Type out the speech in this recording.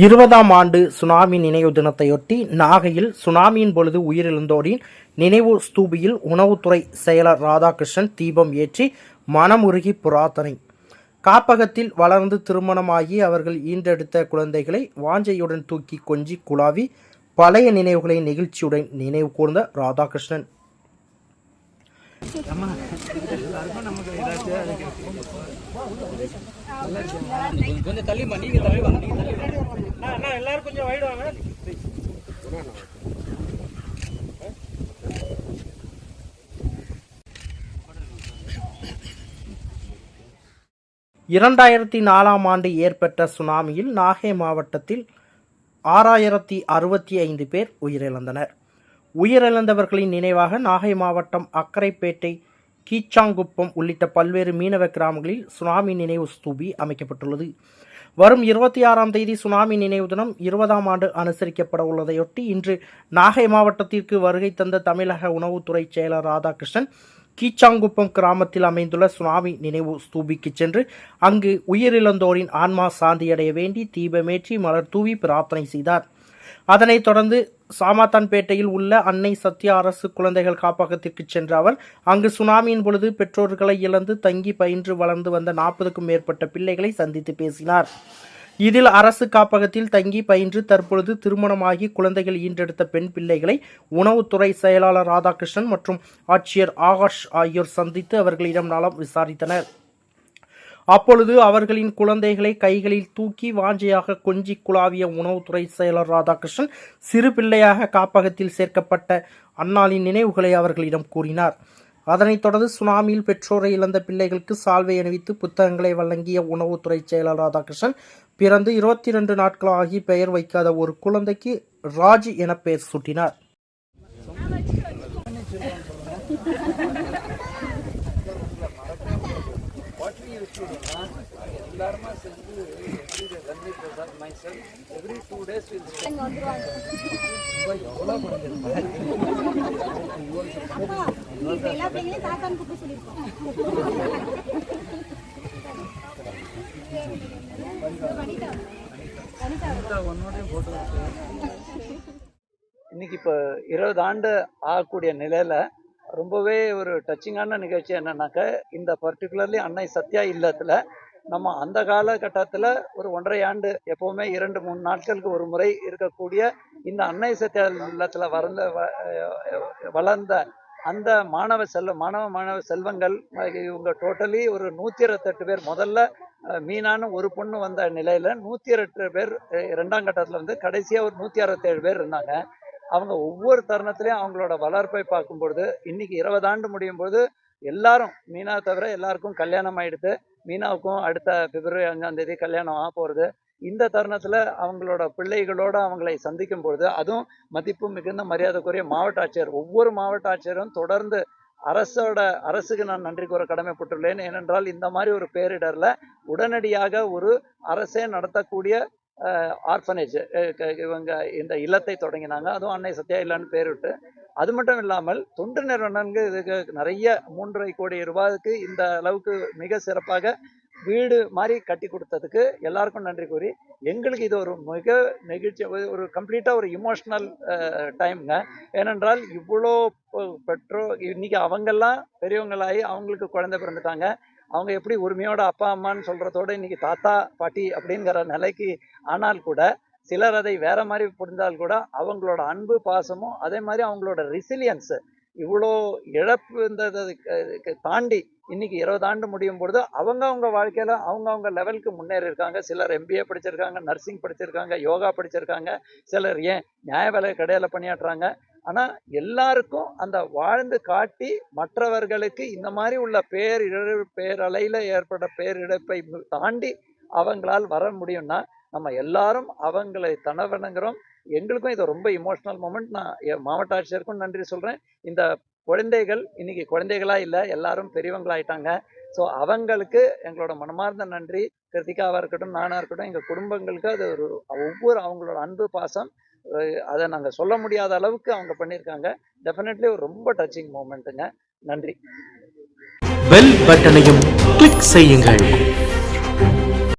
இருபதாம் ஆண்டு சுனாமி நினைவு தினத்தையொட்டி நாகையில் சுனாமியின் பொழுது உயிரிழந்தோரின் நினைவு ஸ்தூபியில் உணவுத்துறை செயலர் ராதாகிருஷ்ணன் தீபம் ஏற்றி மனமுருகி பிரார்த்தனை காப்பகத்தில் வளர்ந்து திருமணமாகி அவர்கள் ஈன்றெடுத்த குழந்தைகளை வாஞ்சையுடன் தூக்கி கொஞ்சி குழாவி பழைய நினைவுகளை நெகிழ்ச்சியுடன் நினைவு கூர்ந்த ராதாகிருஷ்ணன். கொஞ்சம் தள்ளிமா நீங்க தள்ளி அண்ணா எல்லாரும் கொஞ்சம் வைடு வாங்க. இரண்டாயிரத்தி நாலாம் ஆண்டு ஏற்பட்ட சுனாமியில் நாகை மாவட்டத்தில் ஆறாயிரத்தி அறுபத்தி ஐந்து பேர் உயிரிழந்தனர். உயிரிழந்தவர்களின் நினைவாக நாகை மாவட்டம் அக்கரைப்பேட்டை கீச்சாங்குப்பம் உள்ளிட்ட பல்வேறு மீனவ கிராமங்களில் சுனாமி நினைவு ஸ்தூபி அமைக்கப்பட்டுள்ளது. வரும் இருபத்தி ஆறாம் தேதி சுனாமி நினைவு தினம் இருபதாம் ஆண்டு அனுசரிக்கப்பட உள்ளதையொட்டி இன்று நாகை மாவட்டத்திற்கு வருகை தந்த தமிழக உணவுத்துறை செயலர் ராதாகிருஷ்ணன் கீச்சாங்குப்பம் கிராமத்தில் அமைந்துள்ள சுனாமி நினைவு ஸ்தூபிக்கு சென்று அங்கு உயிரிழந்தோரின் ஆன்மா சாந்தியடைய வேண்டி தீபமேற்றி மலர் தூவி பிரார்த்தனை செய்தார். அதனைத் தொடர்ந்து சாமாத்தான்பேட்டையில் உள்ள அன்னை சத்யா அரசு குழந்தைகள் காப்பகத்திற்கு சென்ற அவர் அங்கு சுனாமியின் பொழுது பெற்றோர்களை இழந்து தங்கி பயின்று வளர்ந்து வந்த நாற்பதுக்கும் மேற்பட்ட பிள்ளைகளை சந்தித்து பேசினார். இதில் அரசு காப்பகத்தில் தங்கி பயின்று தற்பொழுது திருமணமாகி குழந்தைகள் ஈன்றெடுத்த பெண் பிள்ளைகளை உணவுத்துறை செயலாளர் ராதாகிருஷ்ணன் மற்றும் ஆட்சியர் ஆகாஷ் ஆகியோர் சந்தித்து அவர்களிடம் நலம் விசாரித்தனர். அப்பொழுது அவர்களின் குழந்தைகளை கைகளில் தூக்கி வாஞ்சையாக கொஞ்சி குழாவிய உணவுத்துறை செயலர் ராதாகிருஷ்ணன் சிறு பிள்ளையாக காப்பகத்தில் சேர்க்கப்பட்ட அன்னாளின் நினைவுகளை அவர்களிடம் கூறினார். அதனைத் தொடர்ந்து சுனாமியில் பெற்றோரை இழந்த பிள்ளைகளுக்கு சால்வை அணிவித்து புத்தகங்களை வழங்கிய உணவுத்துறை செயலர் ராதாகிருஷ்ணன் பிறந்து இருபத்தி ரெண்டு நாட்களாகி பெயர் வைக்காத ஒரு குழந்தைக்கு ராஜ் என பெயர் சூட்டினார். எல்லாருமா சேர்ந்து Ranvi Prasad my cell every two days இப்ப இன்னைக்கு இப்போ இருபது ஆண்டு ஆகக்கூடிய நிலையில ரொம்பவே ஒரு டச்சிங்கான நிகழ்ச்சி என்னன்னாக்க இந்த பர்டிகுலர்லி அன்னை சத்யா இல்லத்தில் நம்ம அந்த காலகட்டத்தில் ஒரு ஒன்றரை ஆண்டு எப்போவுமே இரண்டு மூணு நாட்களுக்கு ஒரு முறை இருக்கக்கூடிய இந்த அன்னை சத்யா இல்லத்தில் வளர்ந்த வ- வளர்ந்த அந்த மாணவ செல்வ மாணவ மாணவ செல்வங்கள் இவங்க டோட்டலி ஒரு நூற்றி இருபத்தெட்டு பேர். முதல்ல மீனான ஒரு பொண்ணு வந்த நிலையில் நூற்றி இருபத்து பேர் இரண்டாம் கட்டத்தில் வந்து கடைசியாக ஒரு நூற்றி அறுபத்தேழு பேர் இருந்தாங்க. அவங்க ஒவ்வொரு தருணத்திலையும் அவங்களோட வளர்ப்பை பார்க்கும்பொழுது இன்னைக்கு இருபது ஆண்டு முடியும் பொழுது எல்லாரும் மீனா தவிர எல்லாருக்கும் கல்யாணம் ஆயிடுது. மீனாவுக்கும் அடுத்த பிப்ரவரி அஞ்சாம் தேதி கல்யாணம் ஆக போகிறது இந்த தருணத்தில் அவங்களோட பிள்ளைகளோடு அவங்களை சந்திக்கும் பொழுது அதுவும் மதிப்பு மிகுந்த மரியாதைக்குரிய மாவட்ட ஆட்சியர் ஒவ்வொரு மாவட்ட ஆட்சியரும் தொடர்ந்து அரசோட அரசுக்கு நான் நன்றி கூற கடமைப்பட்டுள்ளேன். ஏனென்றால் இந்த மாதிரி ஒரு பேரிடரில் உடனடியாக ஒரு அரசே நடத்தக்கூடிய ஆர்ஃபனேஜ் இவங்க இந்த இல்லத்தை தொடங்கினாங்க. அதுவும் அன்னை சத்யா இல்லைன்னு பேரிட்டு. அது மட்டும் இல்லாமல் தொண்டு நிறுவனங்கள் இதுக்கு நிறைய மூன்றரை கோடி ரூபாய்க்கு இந்த அளவுக்கு மிக சிறப்பாக வீடு மாதிரி கட்டி கொடுத்ததுக்கு எல்லாருக்கும் நன்றி கூறி எங்களுக்கு இது ஒரு மிக நெகிழ்ச்சி ஒரு- கம்ப்ளீட்டாக ஒரு இமோஷ்னல் டைம்ங்க ஏனென்றால் இவ்வளோ பெற்றோர் இன்னைக்கு அவங்கெல்லாம் பெரியவங்களாகி அவங்களுக்கு குழந்தை பிறந்துட்டாங்க. அவங்க எப்படி உரிமையோட அப்பா அம்மான்னு சொல்றதோட இன்னைக்கு தாத்தா பாட்டி அப்படிங்கிற நிலைக்கு ஆனால் கூட சிலர் அதை வேற மாதிரி புரிந்தால் கூட அவங்களோட அன்பு பாசமும் அதே மாதிரி அவங்களோட ரிசிலியன்ஸு இவ்வளோ இழப்பு இந்த தாண்டி இன்னைக்கு இருபது ஆண்டு முடியும் பொழுது அவங்க அவங்க வாழ்க்கையில் அவங்க அவங்க லெவலுக்கு முன்னேறி இருக்காங்க சிலர் எம்பிஏ படிச்சிருக்காங்க நர்சிங் படிச்சிருக்காங்க யோகா படிச்சிருக்காங்க சிலர் ஏன் நியாய விலை கடையில் பணியாற்றுறாங்க. ஆனால் எல்லாருக்கும் அந்த வாழ்ந்து காட்டி மற்றவர்களுக்கு இந்த மாதிரி உள்ள பேரிழ பேரலையில் ஏற்பட்ட பேரிழப்பை தாண்டி அவங்களால் வர முடியும்னா நம்ம எல்லாரும் அவங்களை தனவணங்குறோம். எங்களுக்கும் இது ரொம்ப இமோஷனல் மூமெண்ட் நான் மாவட்ட ஆட்சியருக்கும் நன்றி சொல்கிறேன் இந்த குழந்தைகள் இன்னைக்கு குழந்தைகளா இல்லை எல்லாரும் பெரியவங்களாயிட்டாங்க ஸோ அவங்களுக்கு எங்களோட மனமார்ந்த நன்றி. கிருத்திகாவாக இருக்கட்டும் நானாக இருக்கட்டும் எங்கள் குடும்பங்களுக்கு அது ஒரு ஒவ்வொரு அவங்களோட அன்பு பாசம். அதை நாங்கள் சொல்ல முடியாத அளவுக்கு அவங்க பண்ணியிருக்காங்க. டெஃபினெட்லி ஒரு ரொம்ப டச்சிங் மூமெண்ட்டுங்க நன்றி. பெல் பட்டனையும் கிளிக் செய்யுங்கள்.